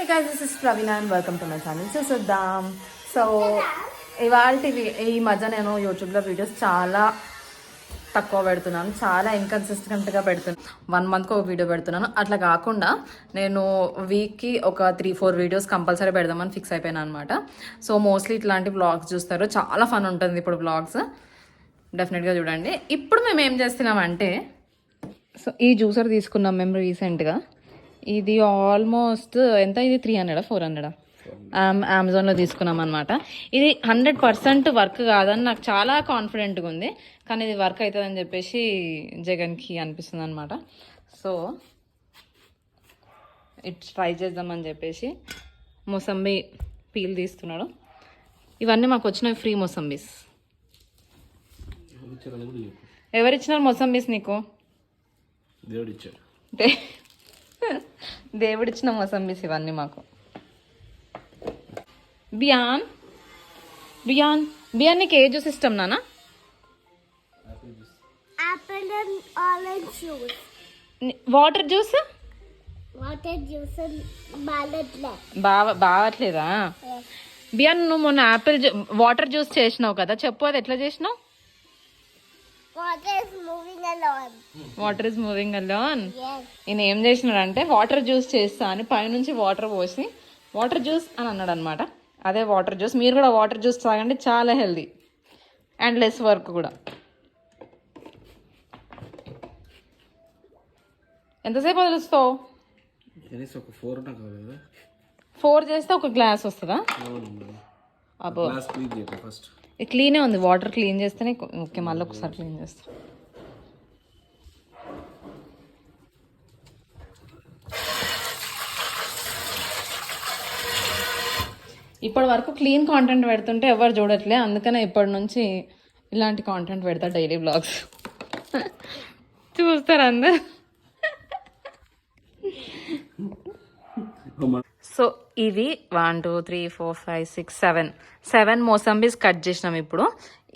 Hey guys this is Praveena and welcome to my channel చూసేద్దాం so ఇవాళ ఈ మధ్య నేను యూట్యూబ్లో వీడియోస్ చాలా తక్కువ పెడుతున్నాను చాలా ఇన్కన్సిస్టెంట్గా పెడుతున్నాను. వన్ మంత్కి ఒక వీడియో పెడుతున్నాను. అట్లా కాకుండా నేను వీక్కి ఒక త్రీ ఫోర్ వీడియోస్ కంపల్సరీ పెడదామని ఫిక్స్ అయిపోయాను అనమాట సో మోస్ట్లీ ఇట్లాంటి బ్లాగ్స్ చూస్తారు. చాలా ఫన్ ఉంటుంది ఇప్పుడు బ్లాగ్స్ డెఫినెట్గా చూడండి. ఇప్పుడు మేము ఏం చేస్తున్నామంటే సో ఈ జ్యూసర్ తీసుకున్నాం మేము రీసెంట్గా ఇది ఆల్మోస్ట్ ఎంత ఇది? త్రీ హండ్రెడా? ఫోర్ హండ్రెడా? అమెజాన్లో తీసుకున్నాం అనమాట ఇది హండ్రెడ్ పర్సెంట్ వర్క్ కాదని నాకు చాలా కాన్ఫిడెంట్గా ఉంది. కానీ ఇది వర్క్ అవుతుందని చెప్పేసి జగన్కి అనిపిస్తుంది అనమాట సో ఇట్ ట్రై చేద్దామని చెప్పేసి మొసంబి పీల్ తీస్తున్నాడు. ఇవన్నీ మాకు వచ్చినవి ఫ్రీ మొసంబీస్. ఎవరిచ్చినారు మొసంబీస్ నీకు? దేవుడు ఇచ్చాడు దేవుడిచ్చిన మొసంబీస్ ఇవన్నీ మాకు. బియాన్ బియాన్ బియాన్ నీకు ఏ జ్యూస్ ఇష్టం నానా? Apple and orange juice. Water juice. బావ బావట్లేదా? బియాన్ నువ్వు మొన్న యాపిల్ వాటర్ జ్యూస్ చేసినావు కదా చెప్పు అది ఎట్లా చేసినావు? Water is moving along. Water is moving along Yes. ఈయన ఏం చేసినాడంటే వాటర్ జ్యూస్ చేస్తా అని పైనుంచి వాటర్ పోసి వాటర్ జ్యూస్ అని అన్నాడు అనమాట అదే వాటర్ జ్యూస్ మీరు కూడా వాటర్ జ్యూస్ తాగండి చాలా హెల్దీ అండ్ లెస్ వర్క్ కూడా. ఎంతసేపు వదిలిస్తావు? ఫోర్ ఉన్నా కావాలి ఫోర్ చేస్తే ఒక గ్లాస్ వస్తుందా? అబ్బో. ఫస్ట్ క్లీనే ఉంది. వాటర్ క్లీన్ చేస్తేనే ఓకే మళ్ళీ ఒకసారి క్లీన్ చేస్తా. ఇప్పటి వరకు క్లీన్ కాంటెంట్ పెడుతుంటే ఎవరు చూడట్లే. అందుకనే ఇప్పటి నుంచి ఇలాంటి కాంటెంట్ పెడతా డైలీ బ్లాగ్స్ చూస్తారు అందరు. సో ఇవి one two three four five six seven. Seven mosambis cut చేసినాం ఇప్పుడు.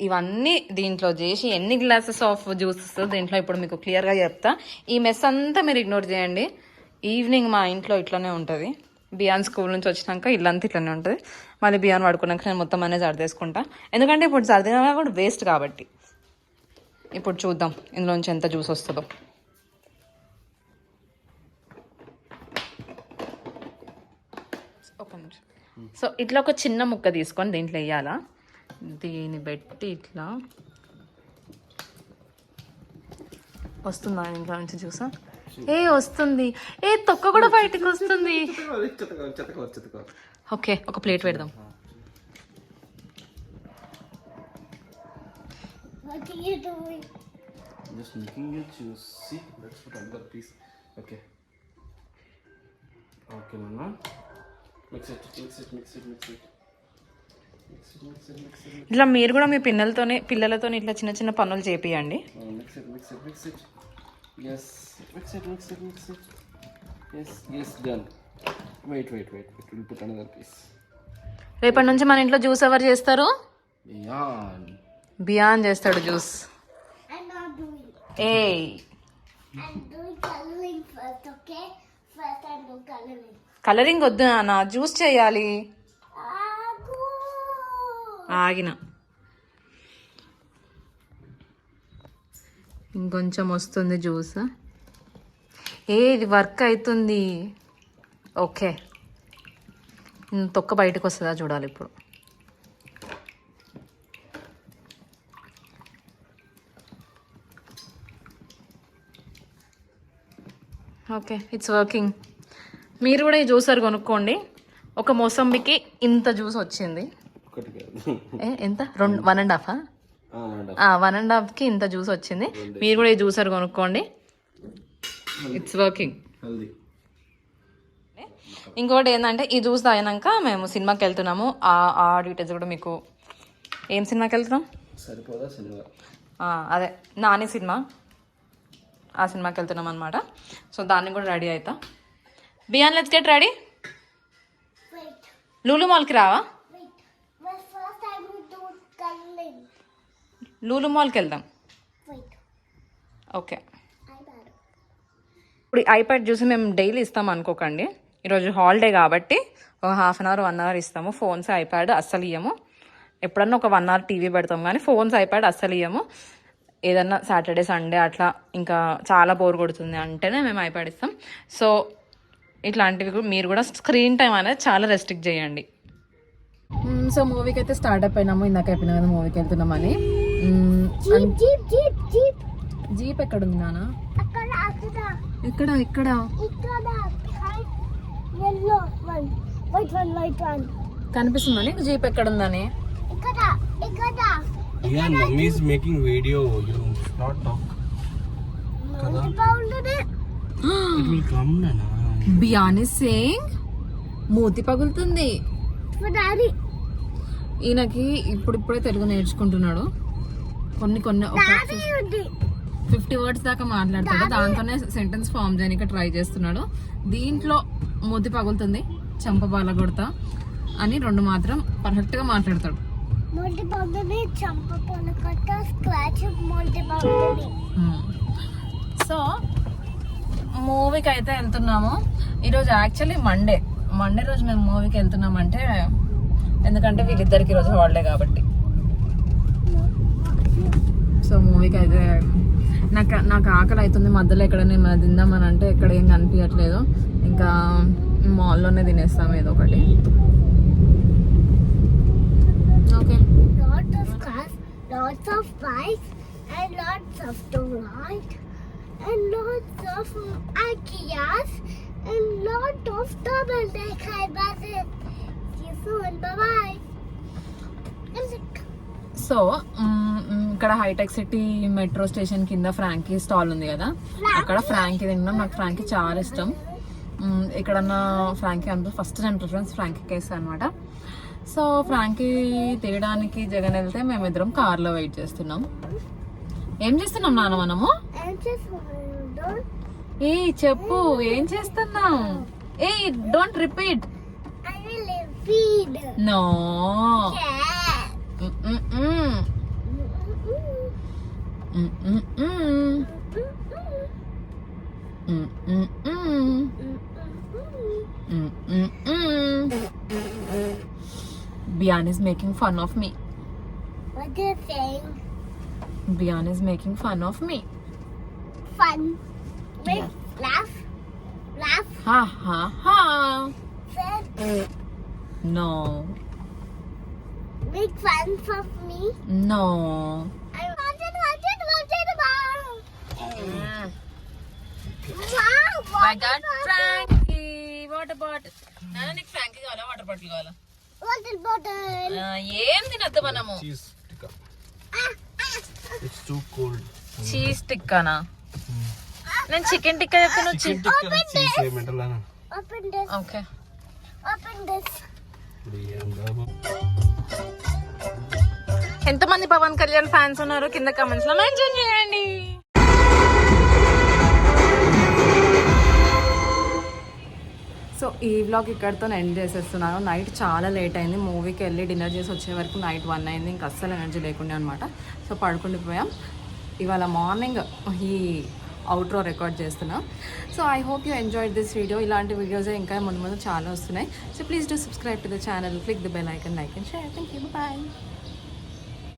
ఇవన్నీ దీంట్లో చేసి ఎన్ని గ్లాసెస్ ఆఫ్ జ్యూసెస్ దీంట్లో ఇప్పుడు మీకు క్లియర్గా చెప్తా. ఈ మెస్ అంతా మీరు ఇగ్నోర్ చేయండి. ఈవినింగ్ మా ఇంట్లో ఇట్లనే ఉంటుంది. బియాన్ స్కూల్ నుంచి వచ్చినాక ఇల్లంతా ఇట్లనే ఉంటుంది. మళ్ళీ బియాన్ పడుకున్నాక నేను మొత్తం అనేది సర్దేసుకుంటా. ఎందుకంటే ఇప్పుడు సర్దినా కూడా వేస్ట్ కాబట్టి. ఇప్పుడు చూద్దాం ఇందులోంచి ఎంత జ్యూస్ వస్తుందో. ఒక నిమిషం. సో ఇట్లా ఒక చిన్న ముక్క తీసుకొని దీంట్లో వేయాలా? దీన్ని పెట్టి ఇట్లా. వస్తుందా ఇంట్లో నుంచి చూసా ఏ వస్తుంది. ఏ తొక్క కూడా బయటకు వస్తుంది. ఓకే ఒక ప్లేట్ పెడదాం. You పుట్ ఇట్లా మీరు కూడా మీ పిల్లలతోనే పిల్లలతో ఇట్లా చిన్న చిన్న పనులు చేపియండి. రేపటి నుంచి మన ఇంట్లో జ్యూస్ ఎవరు చేస్తారు? యాన్ బియాన్ చేస్తాడు జ్యూస్. ఏ కలరింగ్ వద్దు నాన్న జ్యూస్ చేయాలి! ఆగిన. ఇంకొంచెం వస్తుంది జ్యూస్ ఏ ఇది వర్క్ అవుతుంది ఓకే తొక్క బయటకు వస్తుందా చూడాలి ఇప్పుడు. ఓకే ఇట్స్ వర్కింగ్ మీరు కూడా ఈ జ్యూసర్ కొనుక్కోండి. ఒక మోసంబికి ఇంత జ్యూస్ వచ్చింది. ఎంత? రెండు వన్ అండ్ హాఫా వన్ అండ్ హాఫ్కి ఇంత జ్యూస్ వచ్చింది. మీరు కూడా ఈ జ్యూసర్ కొనుక్కోండి. ఇట్స్ వర్కింగ్ ఇంకోటి ఏంటంటే ఈ జ్యూస్ తాగినాక మేము సినిమాకి వెళ్తున్నాము. ఆ డీటెయిల్స్ కూడా మీకు ఏం సినిమాకి వెళ్తున్నాం? అదే నాని సినిమా. ఆ సినిమాకి వెళ్తున్నాం అనమాట సో దాన్ని కూడా రెడీ అవుతా Bian let's get ready Lulu మాల్కి రావా. లూలు మాల్కి వెళ్దాం. ఓకే. ఇప్పుడు ఐప్యాడ్ చూసి మేము డైలీ ఇస్తాం అనుకోకండి. ఈరోజు హాలిడే కాబట్టి ఒక half an hour one hour ఇస్తాము. ఫోన్స్ ఐప్యాడ్ అస్సలు ఇయ్యము. ఎప్పుడన్నా ఒక వన్ అవర్ టీవీ పెడతాం కానీ ఫోన్స్ ఐప్యాడ్ అస్సలు ఇయ్యము. ఏదన్నా సాటర్డే సండే అట్లా ఇంకా చాలా బోర్ కొడుతుంది అంటేనే మేము ఐప్యాడ్ ఇస్తాం. సో ఇట్లాంటివి మీరు కూడా స్క్రీన్ టైం అనేది చాలా రెస్ట్రిక్ట్ చేయండి. సో మూవీకి అయితే స్టార్ట్ అయిపోయినాము. ఇందాక అయిపోయినా కదా మూవీకి వెళ్తున్నామని jeep jeep jeep jeep. Jeep ఎక్కడ ఉంది నాన్న ఎక్కడ ఎక్కడ? ఇక్కడ yellow one white one white one కనిపిస్తుందా నీకు? జీప్ ఎక్కడ ఉందని ఇక్కడ ఇక్కడ. Yeah, mummy is making video. You not talk. మొదటి బాగుంటుంది It will come, Nana. బియాని సేయింగ్ మూతి పగులుతుంది ఈయనకి ఇప్పుడిప్పుడే తెలుగు నేర్చుకుంటున్నాడు కొన్ని కొన్ని ఒక ఫిఫ్టీ వర్డ్స్ దాకా మాట్లాడతాడు. దాంతోనే సెంటెన్స్ ఫామ్ చేయడానికి ట్రై చేస్తున్నాడు. దీంట్లో మూతి పగులుతుంది చెంప బాల కొడతా అని రెండు మాత్రం పర్ఫెక్ట్గా మాట్లాడతాడు. సో మూవీకి అయితే వెళ్తున్నాము. ఈరోజు యాక్చువల్లీ మండే మండే రోజు మేము మూవీకి వెళ్తున్నామంటే ఎందుకంటే వీళ్ళిద్దరికి ఈరోజు హాలిడే కాబట్టి. సో మూవీకి అయితే నాకు నాకు ఆకలి అవుతుంది. మధ్యలో ఎక్కడ నేను తిందామని అంటే ఎక్కడ ఏం కనిపించట్లేదు. ఇంకా మాల్లోనే తినేస్తాం ఏదో ఒకటి. Okay Lots of cars, lots of bikes, and lots of toys, and lots of IKEAs, and lots of double decker buses. See you soon. Bye bye. So ఇక్కడ హైటెక్ సిటీ మెట్రో స్టేషన్ కింద ఫ్రాంకీ స్టాల్ ఉంది కదా అక్కడ Frankie తిన్నాం నాకు Frankie చాలా ఇష్టం మ్, ఎక్కడన్నా ఫ్రాంకీ అంటే ఫస్ట్ నేను ప్రిఫరెన్స్ ఫ్రాంకీకి ఇస్తాను అనమాట సో ఫ్రాంకీ తీయడానికి జగన్ వెళ్తే మేమిద్దరం కార్లో వెయిట్ చేస్తున్నాం ఏం చేస్తున్నాం నాన్న మనము? ఏ చెప్పు ఏం చేస్తున్నాం ఏ don't repeat no. Bian is making fun of me Bian is making fun of me. Fun. Make laugh. Laugh. Ha ha ha. Said. No. Make fun of me. No. I wanted, wanted, wanted, wow. Wow, I got Frankie. Water bottle. నాన్న నీకు Frankie కావాలా water bottle కావాలా water bottle. ఆ, ఏం తినద్దు మనము cheese టిక్కానా నేను chicken tikka చెప్తాను చికెన్ టిక్క ఓకే ఎంతమంది పవన్ కళ్యాణ్ ఫ్యాన్స్ ఉన్నారు కింద కమెంట్స్లో మెన్షన్ చేయండి సో ఈ వ్లాగ్ ఇక్కడితో ఎండ్ చేసేస్తున్నాను. నైట్ చాలా లేట్ అయింది. మూవీకి వెళ్ళి డిన్నర్ చేసి వచ్చే వరకు నైట్ వన్ అయింది. ఇంకా అస్సలు ఎనర్జీ లేకుండా అనమాట సో పడుకుండిపోయాం ఇవాళ మార్నింగ్ ఈ అవుట్రో రికార్డ్ చేస్తున్నాం. So I hope you enjoy this video ఇలాంటి వీడియోస్ ఇంకా ముందు ముందు చాలా వస్తున్నాయి. So please do subscribe to the channel click the bell icon like and share thank you bye